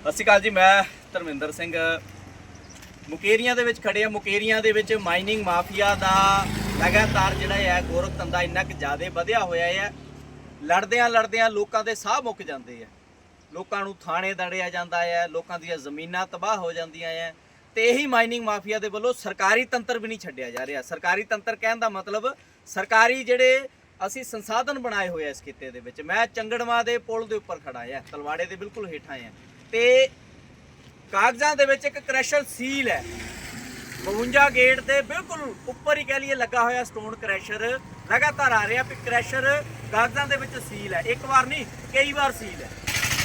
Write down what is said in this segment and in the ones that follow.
ਸਤਿ ਸ਼੍ਰੀ ਅਕਾਲ ਜੀ, ਮੈਂ ਧਰਮਿੰਦਰ ਸਿੰਘ। ਮੁਕੇਰੀਆਂ ਦੇ ਵਿੱਚ ਖੜੇ ਆ ਮੁਕੇਰੀਆਂ ਦੇ ਵਿੱਚ ਮਾਈਨਿੰਗ ਮਾਫੀਆ ਦਾ ਲਗਾਤਾਰ ਜਿਹੜਾ ਹੈ, ਗੋਰਖ ਧੰਦਾ ਇੰਨਾ ਕਿ ਜ਼ਿਆਦਾ ਵਧਿਆ ਹੋਇਆ ਹੈ। ਲੜਦਿਆਂ ਲੜਦਿਆਂ ਲੋਕਾਂ ਦੇ ਸਾਹ ਮੁੱਕ ਜਾਂਦੇ ਆ ਲੋਕਾਂ ਨੂੰ ਥਾਣੇ ਦੜਿਆ ਜਾਂਦਾ ਹੈ, ਲੋਕਾਂ ਦੀਆਂ ਜ਼ਮੀਨਾਂ ਤਬਾਹ ਹੋ ਜਾਂਦੀਆਂ ਹੈ। ਤੇ ਇਹੀ ਮਾਈਨਿੰਗ ਮਾਫੀਆ ਦੇ ਵੱਲੋਂ ਸਰਕਾਰੀ ਤੰਤਰ ਵੀ ਨਹੀਂ ਛੱਡਿਆ ਜਾ ਰਿਹਾ। ਸਰਕਾਰੀ ਤੰਤਰ ਕਹਿਣ ਦਾ ਮਤਲਬ, ਸਰਕਾਰੀ ਜਿਹੜੇ ਅਸੀਂ ਸੰਸਾਧਨ ਬਣਾਏ ਹੋਏ ਆ ਇਸ ਖਿੱਤੇ ਦੇ ਵਿੱਚ। ਮੈਂ ਚੰਗੜਵਾ ਦੇ ਪੁਲ ਦੇ ਉੱਪਰ ਖੜਾ ਆ ਤਲਵਾੜੇ ਦੇ ਬਿਲਕੁਲ ਹੇਠਾਂ ਆ ਤੇ ਕਾਗਜ਼ਾਂ ਦੇ ਵਿੱਚ ਇੱਕ ਕ੍ਰੈਸ਼ਰ ਸੀਲ ਹੈ। 52 ਗੇਟ ਦੇ ਬਿਲਕੁਲ ਉੱਪਰ ਹੀ ਕਹਿ ਲਈਏ ਲੱਗਾ ਹੋਇਆ ਸਟੋਨ ਕ੍ਰੈਸ਼ਰ। ਲਗਾਤਾਰ ਆ ਰਿਹਾ ਵੀ ਕ੍ਰੈਸ਼ਰ ਕਾਗਜ਼ਾਂ ਦੇ ਵਿੱਚ ਸੀਲ ਹੈ। ਇੱਕ ਵਾਰ ਨਹੀਂ, ਕਈ ਵਾਰ ਸੀਲ ਹੈ।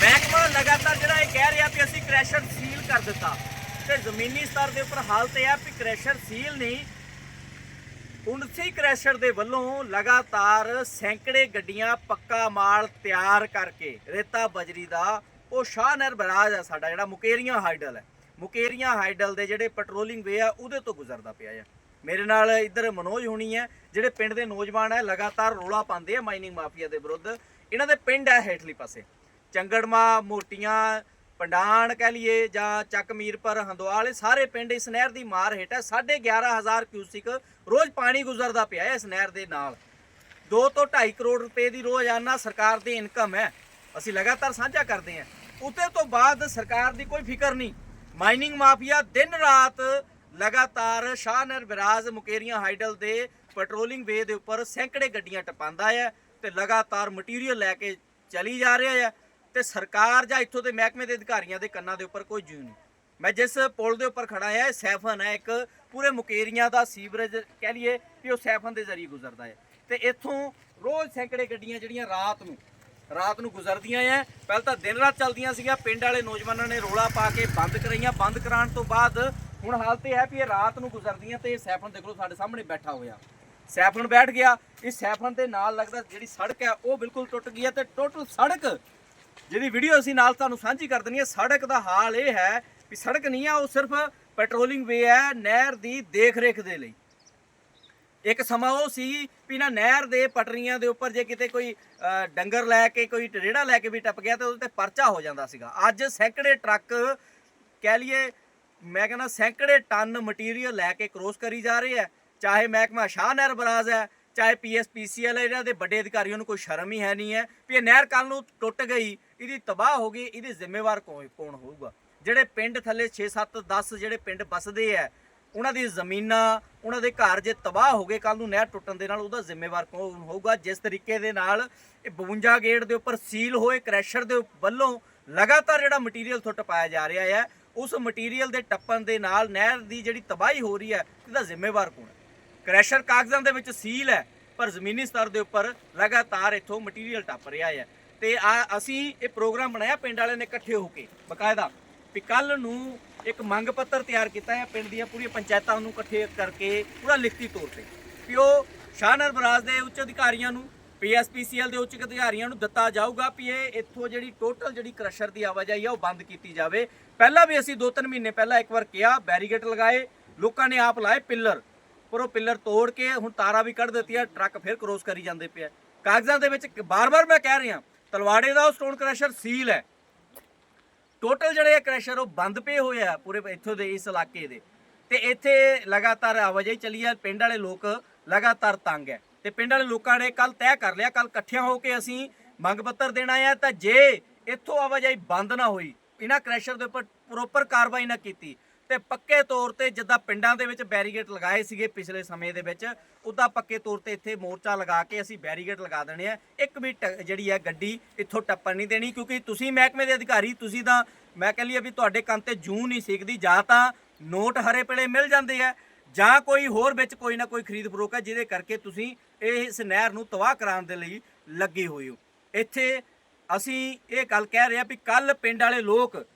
ਮਹਿਕਮਾ ਲਗਾਤਾਰ ਜਿਹੜਾ ਇਹ ਕਹਿ ਰਿਹਾ ਵੀ ਅਸੀਂ ਕ੍ਰੈਸ਼ਰ ਸੀਲ ਕਰ ਦਿੱਤਾ। ਤੇ ਜ਼ਮੀਨੀ ਸਤਰ ਦੇ ਉੱਪਰ ਹਾਲਤ ਇਹ ਹੈ ਵੀ ਕ੍ਰੈਸ਼ਰ ਸੀਲ ਨਹੀਂ। ਉਨਸੀ ਕ੍ਰੈਸ਼ਰ ਦੇ ਵੱਲੋਂ ਲਗਾਤਾਰ ਸੈਂਕੜੇ ਗੱਡੀਆਂ ਪੱਕਾ ਮਾਲ ਤਿਆਰ ਕਰਕੇ ਰੇਤਾ ਬਜਰੀ ਦਾ ਉਹ ਸ਼ਾਹ ਨਹਿਰ ਬਰਾਜ ਹੈ ਸਾਡਾ ਜਿਹੜਾ ਮੁਕੇਰੀਆਂ ਹਾਈਡਲ ਹੈ। ਮੁਕੇਰੀਆਂ ਹਾਈਡਲ ਦੇ ਜਿਹੜੇ ਪੈਟਰੋਲਿੰਗ ਵੇ ਆ, ਉਹਦੇ ਤੋਂ ਗੁਜ਼ਰਦਾ ਪਿਆ ਆ। ਮੇਰੇ ਨਾਲ ਇੱਧਰ ਮਨੋਜ ਹੋਣੀ ਹੈ, ਜਿਹੜੇ ਪਿੰਡ ਦੇ ਨੌਜਵਾਨ ਹੈ, ਲਗਾਤਾਰ ਰੋਲਾ ਪਾਉਂਦੇ ਆ ਮਾਈਨਿੰਗ ਮਾਫੀਆ ਦੇ ਵਿਰੁੱਧ। ਇਹਨਾਂ ਦੇ ਪਿੰਡ ਹੈ ਹੇਠਲੀ ਪਾਸੇ। ਚੰਗੜਮਾ, ਮੋਟੀਆਂ ਪੰਡਾਣ ਕਹਿ ਲਈਏ, ਜਾਂ ਚੱਕ ਮੀਰਪੁਰ ਹੰਦਵਾਲ, ਇਹ ਸਾਰੇ ਪਿੰਡ ਇਸ ਨਹਿਰ ਦੀ ਮਾਰ ਹੇਠ ਹੈ। 11500 ਕਿਊਸਿਕ ਰੋਜ਼ ਪਾਣੀ ਗੁਜ਼ਰਦਾ ਪਿਆ ਹੈ ਇਸ ਨਹਿਰ ਦੇ ਨਾਲ। 2 ਤੋਂ 2.5 ਕਰੋੜ ਰੁਪਏ ਦੀ ਰੋਜ਼ਾਨਾ ਸਰਕਾਰ ਦੀ ਇਨਕਮ ਹੈ। ਅਸੀਂ ਲਗਾਤਾਰ ਸਾਂਝਾ ਕਰਦੇ ਹਾਂ। ਉਤੇ ਤੋਂ ਬਾਅਦ ਸਰਕਾਰ ਦੀ ਕੋਈ ਫਿਕਰ ਨਹੀਂ। ਮਾਈਨਿੰਗ ਮਾਫੀਆ ਦਿਨ ਰਾਤ ਲਗਾਤਾਰ ਸ਼ਾਹਨਰ ਵਿਰਾਜ ਮੁਕੇਰੀਆਂ ਹਾਈਡਲ ਦੇ ਪੈਟਰੋਲਿੰਗ ਵੇ ਦੇ ਉੱਪਰ ਸੈਂਕੜੇ ਗੱਡੀਆਂ ਟਪਾਉਂਦਾ ਹੈ ਤੇ ਲਗਾਤਾਰ ਮਟੀਰੀਅਲ ਲੈ ਕੇ ਚਲੀ ਜਾ ਰਿਹਾ ਹੈ ਤੇ ਸਰਕਾਰ ਜਾਂ ਇੱਥੋਂ ਦੇ ਮਹਿਕਮੇ ਦੇ ਅਧਿਕਾਰੀਆਂ ਦੇ ਕੰਨਾਂ ਦੇ ਉੱਪਰ ਕੋਈ ਜੂ ਨਹੀਂ। ਮੈਂ ਜਿਸ ਪੁਲ ਦੇ ਉੱਪਰ ਖੜਾ ਹਾਂ, ਇਹ ਸੈਫਨ ਹੈ, ਇੱਕ ਪੂਰੇ ਮੁਕੇਰੀਆਂ ਦਾ ਸੀਵਰੇਜ ਕਹਿ ਲਈਏ ਵੀ ਉਹ ਸੈਫਨ ਦੇ ਜ਼ਰੀਏ ਗੁਜ਼ਰਦਾ ਹੈ। ਤੇ ਇੱਥੋਂ ਰੋਜ਼ ਸੈਂਕੜੇ ਗੱਡੀਆਂ ਜਿਹੜੀਆਂ ਰਾਤ ਨੂੰ ਰਾਤ ਨੂੰ ਗੁਜ਼ਰਦੀਆਂ ਐ। ਪਹਿਲਾਂ ਤਾਂ ਦਿਨ ਰਾਤ ਚੱਲਦੀਆਂ ਸੀਗੀਆਂ। ਪਿੰਡ ਵਾਲੇ ਨੌਜਵਾਨਾਂ ਨੇ ਰੋਲਾ ਪਾ ਕੇ ਬੰਦ ਕਰਾਈਆਂ। ਬੰਦ ਕਰਾਉਣ ਤੋਂ ਬਾਅਦ ਹੁਣ ਹਾਲਤ ਇਹ ਹੈ ਵੀ ਇਹ ਰਾਤ ਨੂੰ ਗੁਜ਼ਰਦੀਆਂ ਤੇ ਇਹ ਸੈਫਨ ਦੇਖ ਲਓ, ਸਾਡੇ ਸਾਹਮਣੇ ਬੈਠਾ ਹੋਇਆ। ਸੈਫਨ ਬੈਠ ਗਿਆ। ਇਸ ਸੈਫਨ ਦੇ ਨਾਲ ਲੱਗਦਾ ਜਿਹੜੀ ਸੜਕ ਹੈ, ਉਹ ਬਿਲਕੁਲ ਟੁੱਟ ਗਈ ਹੈ ਤੇ ਟੋਟਲ ਸੜਕ ਜਿਹੜੀ ਵੀਡੀਓ ਅਸੀਂ ਨਾਲ ਤੁਹਾਨੂੰ ਸਾਂਝੀ ਕਰ ਦਿੰਨੀ ਹੈ, ਸੜਕ ਦਾ ਹਾਲ ਇਹ ਹੈ ਵੀ ਸੜਕ ਨਹੀਂ ਆ ਉਹ ਸਿਰਫ ਪੈਟਰੋਲਿੰਗ ਵੇ ਹੈ ਨਹਿਰ ਦੀ ਦੇਖ ਰੇਖ ਦੇ ਲਈ। ਇੱਕ ਸਮਾਂ ਉਹ ਸੀ ਵੀ ਨਾ ਨਹਿਰ ਦੇ ਪਟਰੀਆਂ ਦੇ ਉੱਪਰ ਜੇ ਕਿਤੇ ਕੋਈ ਡੰਗਰ ਲੈ ਕੇ, ਕੋਈ ਰੇੜਾ ਲੈ ਕੇ ਵੀ ਟੱਪ ਗਿਆ ਤਾਂ ਉਹਦੇ ਤੇ ਪਰਚਾ ਹੋ ਜਾਂਦਾ ਸੀਗਾ। ਅੱਜ ਸੈਂਕੜੇ ਟਰੱਕ ਕਹਿ ਲਈਏ, ਮੈਂ ਕਹਿੰਦਾ ਸੈਂਕੜੇ ਟਨ ਮਟੀਰੀਅਲ ਲੈ ਕੇ ਕ੍ਰੋਸ ਕਰੀ ਜਾ ਰਹੇ ਆ। ਚਾਹੇ ਮਹਿਕਮਾ ਸ਼ਾਹ ਨਹਿਰ ਬਰਾਜ਼ ਹੈ, ਚਾਹੇ ਪੀਐਸਪੀਸੀਐਲ ਇਹਨਾਂ ਦੇ ਵੱਡੇ ਅਧਿਕਾਰੀਆਂ ਨੂੰ ਕੋਈ ਸ਼ਰਮ ਹੀ ਹੈ ਨਹੀਂ ਹੈ ਵੀ ਇਹ ਨਹਿਰ ਕੱਲ ਨੂੰ ਟੁੱਟ ਗਈ, ਇਹਦੀ ਤਬਾਹ ਹੋ ਗਈ, ਇਹਦੀ ਜ਼ਿੰਮੇਵਾਰ ਕੌਣ ਕੌਣ ਹੋਊਗਾ? ਜਿਹੜੇ ਪਿੰਡ ਥੱਲੇ 6 7 10 ਜਿਹੜੇ ਪਿੰਡ ਬਸਦੇ ਆ ਉਹਨਾਂ ਦੀ ਜ਼ਮੀਨਾਂ, ਉਹਨਾਂ ਦੇ ਘਰ ਜੇ ਤਬਾਹ ਹੋ ਗਏ ਕੱਲ ਨੂੰ ਨਹਿਰ ਟੁੱਟਣ ਦੇ ਨਾਲ, ਉਹਦਾ ਜ਼ਿੰਮੇਵਾਰ ਕੌਣ ਹੋਊਗਾ? ਜਿਸ ਤਰੀਕੇ ਦੇ ਨਾਲ ਇਹ 52 ਗੇਟ ਦੇ ਉੱਪਰ ਸੀਲ ਹੋਏ, ਕ੍ਰੈਸ਼ਰ ਦੇ ਵੱਲੋਂ ਲਗਾਤਾਰ ਜਿਹੜਾ ਮਟੀਰੀਅਲ ਤੋਂ ਟਪਾਇਆ ਜਾ ਰਿਹਾ ਹੈ, ਉਸ ਮਟੀਰੀਅਲ ਦੇ ਟੱਪਣ ਦੇ ਨਾਲ ਨਹਿਰ ਦੀ ਜਿਹੜੀ ਤਬਾਹੀ ਹੋ ਰਹੀ ਹੈ, ਇਹਦਾ ਜ਼ਿੰਮੇਵਾਰ ਕੌਣ ਹੈ? ਕ੍ਰੈਸ਼ਰ ਕਾਗਜ਼ਾਂ ਦੇ ਵਿੱਚ ਸੀਲ ਹੈ, ਪਰ ਜ਼ਮੀਨੀ ਸਤਰ ਦੇ ਉੱਪਰ ਲਗਾਤਾਰ ਇੱਥੋਂ ਮਟੀਰੀਅਲ ਟੱਪ ਰਿਹਾ ਹੈ। ਤੇ ਆ, ਅਸੀਂ ਇਹ ਪ੍ਰੋਗਰਾਮ ਬਣਾਇਆ, ਪਿੰਡ ਵਾਲਿਆਂ ਨੇ ਇਕੱਠੇ ਹੋ ਕੇ। ਬਕਾਇਦਾ ਵੀ ਕੱਲ ਨੂੰ ਇੱਕ ਮੰਗ ਪੱਤਰ ਤਿਆਰ ਕੀਤਾ ਹੈ, ਪਿੰਡ ਦੀਆਂ ਪੂਰੀਆਂ ਪੰਚਾਇਤਾਂ ਨੂੰ ਇਕੱਠੇ ਕਰਕੇ ਪੂਰਾ ਲਿਖਤੀ ਤੌਰ ਤੇ। ਵੀ ਉਹ ਸ਼ਾਹਨਰ ਬਰਾਜ ਦੇ ਉੱਚ ਅਧਿਕਾਰੀਆਂ ਨੂੰ, ਪੀਐਸਪੀਸੀਐਲ ਦੇ ਉੱਚ ਅਧਿਕਾਰੀਆਂ ਨੂੰ ਦਿੱਤਾ ਜਾਊਗਾ ਵੀ ਇਹ ਇੱਥੋਂ ਜਿਹੜੀ ਟੋਟਲ ਜਿਹੜੀ ਕ੍ਰਸ਼ਰ ਦੀ ਆਵਾਜਾਈ ਆ, ਉਹ ਬੰਦ ਕੀਤੀ ਜਾਵੇ। ਪਹਿਲਾਂ ਵੀ ਅਸੀਂ 2-3 ਮਹੀਨੇ ਪਹਿਲਾਂ ਇੱਕ ਵਾਰ ਕਿਹਾ ਬੈਰੀਗੇਟ ਲਗਾਏ, ਲੋਕਾਂ ਨੇ ਆਪ ਲਾਏ ਪਿੱਲਰ। ਪਰ ਉਹ ਪਿੱਲਰ ਤੋੜ ਕੇ ਹੁਣ ਤਾਰਾਂ ਵੀ ਕੱਢ ਦਿੱਤੀਆਂ, ਟਰੱਕ ਫਿਰ ਕ੍ਰੋਸ ਕਰੀ ਜਾਂਦੇ ਪਿਆ। ਕਾਗਜ਼ਾਂ ਦੇ ਵਿੱਚ ਬਾਰ-ਬਾਰ ਮੈਂ ਕਹਿ ਰਿਹਾ, ਤਲਵਾੜੇ ਦਾ ਉਹ ਸਟੋਨ ਕ੍ਰਸ਼ਰ ਸੀਲ ਹੈ। ਟੋਟਲ ਜਿਹੜੇ ਕ੍ਰੈਸ਼ਰ ਉਹ ਬੰਦ ਪਏ ਹੋਏ ਆ ਪੂਰੇ ਇੱਥੋਂ ਦੇ, ਇਸ ਇਲਾਕੇ ਦੇ। ਤੇ ਇੱਥੇ ਲਗਾਤਾਰ ਆਵਾਜਾਈ ਚੱਲੀ ਆ, ਪਿੰਡ ਵਾਲੇ ਲੋਕ ਲਗਾਤਾਰ ਤੰਗ ਹੈ ਤੇ ਪਿੰਡ ਵਾਲੇ ਲੋਕਾਂ ਨੇ ਕੱਲ ਤੈਅ ਕਰ ਲਿਆ ਕੱਲ ਇਕੱਠਿਆਂ ਹੋ ਕੇ ਅਸੀਂ ਮੰਗ ਪੱਤਰ ਦੇਣਾ ਆ, ਤਾਂ ਜੇ ਇੱਥੋਂ ਆਵਾਜਾਈ ਬੰਦ ਨਾ ਹੋਈ, ਇਹਨਾਂ ਕ੍ਰੈਸ਼ਰ ਦੇ ਉੱਪਰ ਪ੍ਰੋਪਰ ਕਾਰਵਾਈ ਨਾ ਕੀਤੀ ਤੇ ਪੱਕੇ ਤੌਰ ਤੇ ਜਿੱਦਾਂ ਪਿੰਡਾਂ ਦੇ ਵਿੱਚ ਬੈਰੀਗੇਟ ਲਗਾਏ ਸੀਗੇ ਪਿਛਲੇ ਸਮੇਂ ਦੇ ਵਿੱਚ, ਉਦਾਂ ਪੱਕੇ ਤੌਰ ਤੇ ਇੱਥੇ ਮੋਰਚਾ ਲਗਾ ਕੇ ਅਸੀਂ ਬੈਰੀਗੇਟ ਲਗਾ ਦੇਣੇ ਆ। ਇੱਕ ਵੀ ਟ- ਜਿਹੜੀ ਹੈ ਗੱਡੀ ਇੱਥੋਂ ਟੱਪਣ ਨਹੀਂ ਦੇਣੀ, ਕਿਉਂਕਿ ਤੁਸੀਂ ਮਹਿਕਮੇ ਦੇ ਅਧਿਕਾਰੀ, ਤੁਸੀਂ ਤਾਂ ਮੈਂ ਕਹ ਲਈਏ ਵੀ ਤੁਹਾਡੇ ਕੰਨ ਤੇ ਜੂੰ ਨਹੀਂ ਸਿੱਕਦੀ, ਜਾਂ ਤਾਂ ਨੋਟ ਹਰੇ ਪਲੇ ਮਿਲ ਜਾਂਦੇ ਆ, ਜਾਂ ਕੋਈ ਹੋਰ ਵਿੱਚ ਕੋਈ ਨਾ ਕੋਈ ਖਰੀਦ ਫਰੋਖ ਹੈ, ਜਿਹਦੇ ਕਰਕੇ ਤੁਸੀਂ ਇਹ ਇਸ ਨਹਿਰ ਨੂੰ ਤਬਾਹ ਕਰਾਉਣ ਦੇ ਲਈ ਲੱਗੇ ਹੋਏ ਹੋ। ਇੱਥੇ ਅਸੀਂ ਇਹ ਗੱਲ ਕਹਿ ਰਹੇ ਆ ਵੀ ਕੱਲ ਪਿੰਡ ਵਾਲੇ ਲੋਕ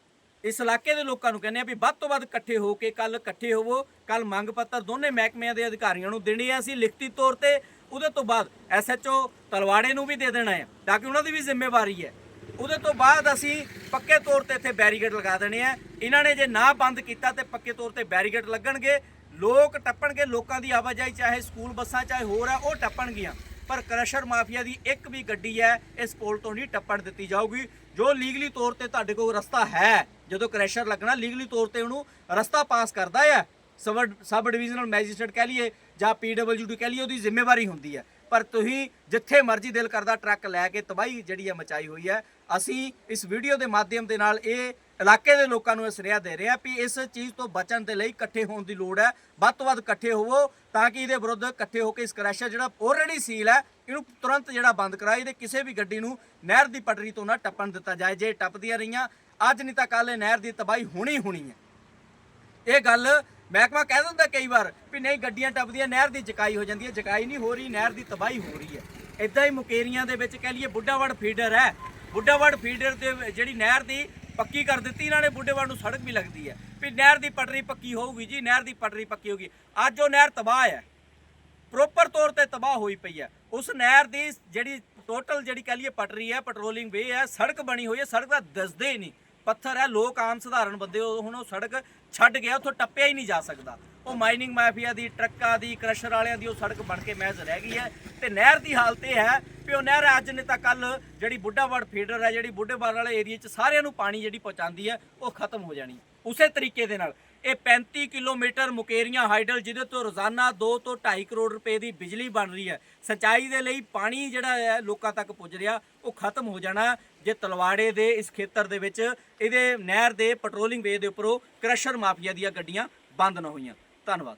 ਇਸ ਇਲਾਕੇ ਦੇ ਲੋਕਾਂ ਨੂੰ ਕਹਿੰਦੇ ਆ ਵੀ ਵੱਧ ਤੋਂ ਵੱਧ ਇਕੱਠੇ ਹੋ ਕੇ ਕੱਲ ਇਕੱਠੇ ਹੋਵੋ ਕੱਲ ਮੰਗ ਪੱਤਰ ਦੋਨੇ ਮਹਿਕਮਿਆਂ ਦੇ ਅਧਿਕਾਰੀਆਂ ਨੂੰ ਦੇਣੇ ਆ। ਅਸੀਂ ਲਿਖਤੀ ਤੌਰ ਤੇ ਉਹਦੇ ਤੋਂ ਬਾਅਦ ਐਸਐਚਓ ਤਲਵਾੜੇ ਨੂੰ ਵੀ ਦੇ ਦੇਣਾ ਹੈ ਤਾਂ ਕਿ ਉਹਨਾਂ ਦੀ ਵੀ ਜ਼ਿੰਮੇਵਾਰੀ ਹੈ। ਉਹਦੇ ਤੋਂ ਬਾਅਦ ਅਸੀਂ ਪੱਕੇ ਤੌਰ ਤੇ ਇੱਥੇ ਬੈਰੀਗੇਡ ਲਗਾ ਦੇਣੇ ਆ। ਇਹਨਾਂ ਨੇ ਜੇ ਨਾ ਬੰਦ ਕੀਤਾ ਤੇ ਪੱਕੇ ਤੌਰ ਤੇ ਬੈਰੀਗੇਡ ਲੱਗਣਗੇ, ਲੋਕ ਟੱਪਣਗੇ, ਲੋਕਾਂ ਦੀ ਆਵਾਜਾਈ ਚਾਹੇ ਸਕੂਲ ਬੱਸਾਂ ਚਾਹੇ ਹੋਰ ਆ, ਉਹ ਟੱਪਣਗੀਆਂ। ਪਰ ਕ੍ਰਸ਼ਰ ਮਾਫੀਆ ਦੀ ਇੱਕ ਵੀ ਗੱਡੀ ਹੈ, ਇਸ ਪੁਲ ਤੋਂ ਨਹੀਂ ਟੱਪਣ ਦਿੱਤੀ ਜਾਊਗੀ। ਜੋ ਲੀਗਲੀ ਤੌਰ ਤੇ ਤੁਹਾਡੇ ਕੋਲ ਰਸਤਾ ਹੈ, ਜਦੋਂ ਕ੍ਰੈਸ਼ਰ ਲੱਗਣਾ, ਲੀਗਲੀ ਤੌਰ ਤੇ ਉਹਨੂੰ ਰਸਤਾ ਪਾਸ ਕਰਦਾ ਹੈ, ਸਬ ਸਬ ਡਿਵੀਜ਼ਨਲ ਮੈਜਿਸਟਰੇਟ ਕਹਿ ਲਈਏ ਜਾਂ ਪੀਡਬਲਯੂਡੀ ਕਹਿ ਲਈਏ, ਉਹਦੀ ਜ਼ਿੰਮੇਵਾਰੀ ਹੁੰਦੀ ਹੈ। ਪਰ ਤੁਸੀਂ ਜਿੱਥੇ ਮਰਜ਼ੀ ਦਿਲ ਕਰਦਾ ਟਰੱਕ ਲੈ ਕੇ ਤਬਾਹੀ ਜਿਹੜੀ ਹੈ ਮਚਾਈ ਹੋਈ ਹੈ। ਅਸੀਂ ਇਸ ਵੀਡੀਓ ਦੇ ਮਾਧਿਅਮ ਦੇ ਨਾਲ ਇਹ ਇਲਾਕੇ ਦੇ ਲੋਕਾਂ ਨੂੰ ਇਹ ਸੁਨੇਹਾ ਦੇ ਰਿਹਾ ਵੀ ਇਸ ਚੀਜ਼ ਤੋਂ ਬਚਣ ਦੇ ਲਈ ਇਕੱਠੇ ਹੋਣ ਦੀ ਲੋੜ ਹੈ। ਵੱਧ ਤੋਂ ਵੱਧ ਇਕੱਠੇ ਹੋਵੋ ਤਾਂ ਕਿ ਇਹਦੇ ਵਿਰੁੱਧ ਇਕੱਠੇ ਹੋ ਕੇ ਇਸ ਕ੍ਰੈਸ਼ਰ ਜਿਹੜਾ ਆਲਰੇਡੀ ਸੀਲ ਹੈ, ਇਹਨੂੰ ਤੁਰੰਤ ਜਿਹੜਾ ਬੰਦ ਕਰਾਏ ਤੇ ਕਿਸੇ ਵੀ ਗੱਡੀ ਨੂੰ ਨਹਿਰ ਦੀ ਪਟੜੀ ਤੋਂ ਨਾ ਟੱਪਣ ਦਿੱਤਾ ਜਾਏ। ਜੇ ਟੱਪਦੀਆਂ ਰਹੀਆਂ, ਅੱਜ ਨਹੀਂ ਤਾਂ ਕੱਲ ਇਹ ਨਹਿਰ ਦੀ ਤਬਾਹੀ ਹੋਣੀ ਹੋਣੀ ਹੈ। ਇਹ ਗੱਲ ਮਹਿਕਮਾ ਕਹਿ ਦਿੰਦਾ ਕਈ ਵਾਰ ਵੀ ਨਹੀਂ, ਗੱਡੀਆਂ ਟੱਪਦੀਆਂ, ਨਹਿਰ ਦੀ ਜਕਾਈ ਹੋ ਜਾਂਦੀ ਹੈ। ਜਕਾਈ ਨਹੀਂ ਹੋ ਰਹੀ, ਨਹਿਰ ਦੀ ਤਬਾਹੀ ਹੋ ਰਹੀ ਹੈ। ਇਦਾਂ ਹੀ ਮੁਕੇਰੀਆਂ ਦੇ ਵਿੱਚ ਕਹਿ ਲਈਏ ਬੁੱਢਾਵੜ ਫੀਡਰ ਹੈ। ਬੁੱਢਾਵੜ ਫੀਡਰ ਦੇ ਜਿਹੜੀ ਨਹਿਰ ਦੀ ਪੱਕੀ ਕਰ ਦਿੱਤੀ, ਇਹਨਾਂ ਨੇ ਬੁੱਢੇਵੜ ਨੂੰ ਸੜਕ ਵੀ ਲੱਗਦੀ ਹੈ। ਵੀ ਨਹਿਰ ਦੀ ਪਟਰੀ ਪੱਕੀ ਹੋਊਗੀ ਜੀ, ਨਹਿਰ ਦੀ ਪਟਰੀ ਪੱਕੀ ਹੋਊਗੀ। ਅੱਜ ਉਹ ਨਹਿਰ ਤਬਾਹ ਹੈ। ਪ੍ਰੋਪਰ ਤੌਰ ਤੇ ਤਬਾਹ ਹੋਈ ਪਈ ਹੈ। ਉਸ ਨਹਿਰ ਦੀ ਜਿਹੜੀ ਟੋਟਲ ਜਿਹੜੀ ਕਹ ਲਈਏ ਪਟਰੀ ਹੈ ਪੈਟਰੋਲਿੰਗ ਵੇ ਹੈ, ਸੜਕ ਬਣੀ ਹੋਈ ਹੈ, ਸੜਕ ਦਾ ਦੱਸਦੇ ਹੀ ਨਹੀਂ। ਪੱਥਰ ਹੈ, ਲੋਕ ਆਮ ਸਧਾਰਨ ਬੰਦੇ, ਉਹ ਹੁਣ ਉਹ ਸੜਕ ਛੱਡ ਗਿਆ, ਉੱਥੋਂ ਟੱਪਿਆ ਹੀ ਨਹੀਂ ਜਾ ਸਕਦਾ। ਉਹ ਮਾਈਨਿੰਗ ਮਾਫੀਆ ਦੀ, ਟਰੱਕਾਂ ਦੀ ਕ੍ਰਸ਼ਰ ਵਾਲਿਆਂ ਦੀ ਉਹ ਸੜਕ ਬਣ ਕੇ ਮਹਿਜ਼ ਰਹਿ ਗਈ ਹੈ। ਤੇ ਨਹਿਰ ਦੀ ਹਾਲਤ ਇਹ ਹੈ ਵੀ ਉਹ ਨਹਿਰ ਅੱਜ ਨੇ ਤਾਂ ਕੱਲ ਜਿਹੜੀ ਬੁੱਢਾਵੜ ਫੀਡਰ ਹੈ, ਜਿਹੜੀ ਬੁੱਢੇਵਾਲ ਵਾਲੇ ਏਰੀਆ 'ਚ ਸਾਰਿਆਂ ਨੂੰ ਪਾਣੀ ਜਿਹੜੀ ਪਹੁੰਚਾਉਂਦੀ ਹੈ, ਉਹ ਖਤਮ ਹੋ ਜਾਣੀ। ਉਸੇ ਤਰੀਕੇ ਦੇ ਨਾਲ ਇਹ 35 ਕਿਲੋਮੀਟਰ ਮੁਕੇਰੀਆਂ ਹਾਈਡਲ, ਜਿਹਦੇ ਤੋਂ ਰੋਜ਼ਾਨਾ 2 ਤੋਂ 2.5 ਕਰੋੜ ਰੁਪਏ ਦੀ ਬਿਜਲੀ ਬਣ ਰਹੀ ਹੈ। ਸਿੰਚਾਈ ਦੇ ਲਈ ਪਾਣੀ ਜਿਹੜਾ ਹੈ, ਲੋਕਾਂ ਤੱਕ ਪੁੱਜ ਰਿਹਾ, ਉਹ ਖਤਮ ਹੋ ਜਾਣਾ ਜੇ ਤਲਵਾੜੇ ਦੇ ਇਸ ਖੇਤਰ ਦੇ ਵਿੱਚ, ਇਹਦੇ ਨਹਿਰ ਦੇ ਪੈਟਰੋਲਿੰਗ ਵੇ ਦੇ ਉੱਪਰੋਂ ਕ੍ਰਸ਼ਰ ਮਾਫੀਆ ਦੀਆਂ ਗੱਡੀਆਂ ਬੰਦ ਨਾ ਹੋਈਆਂ। ਧੰਨਵਾਦ।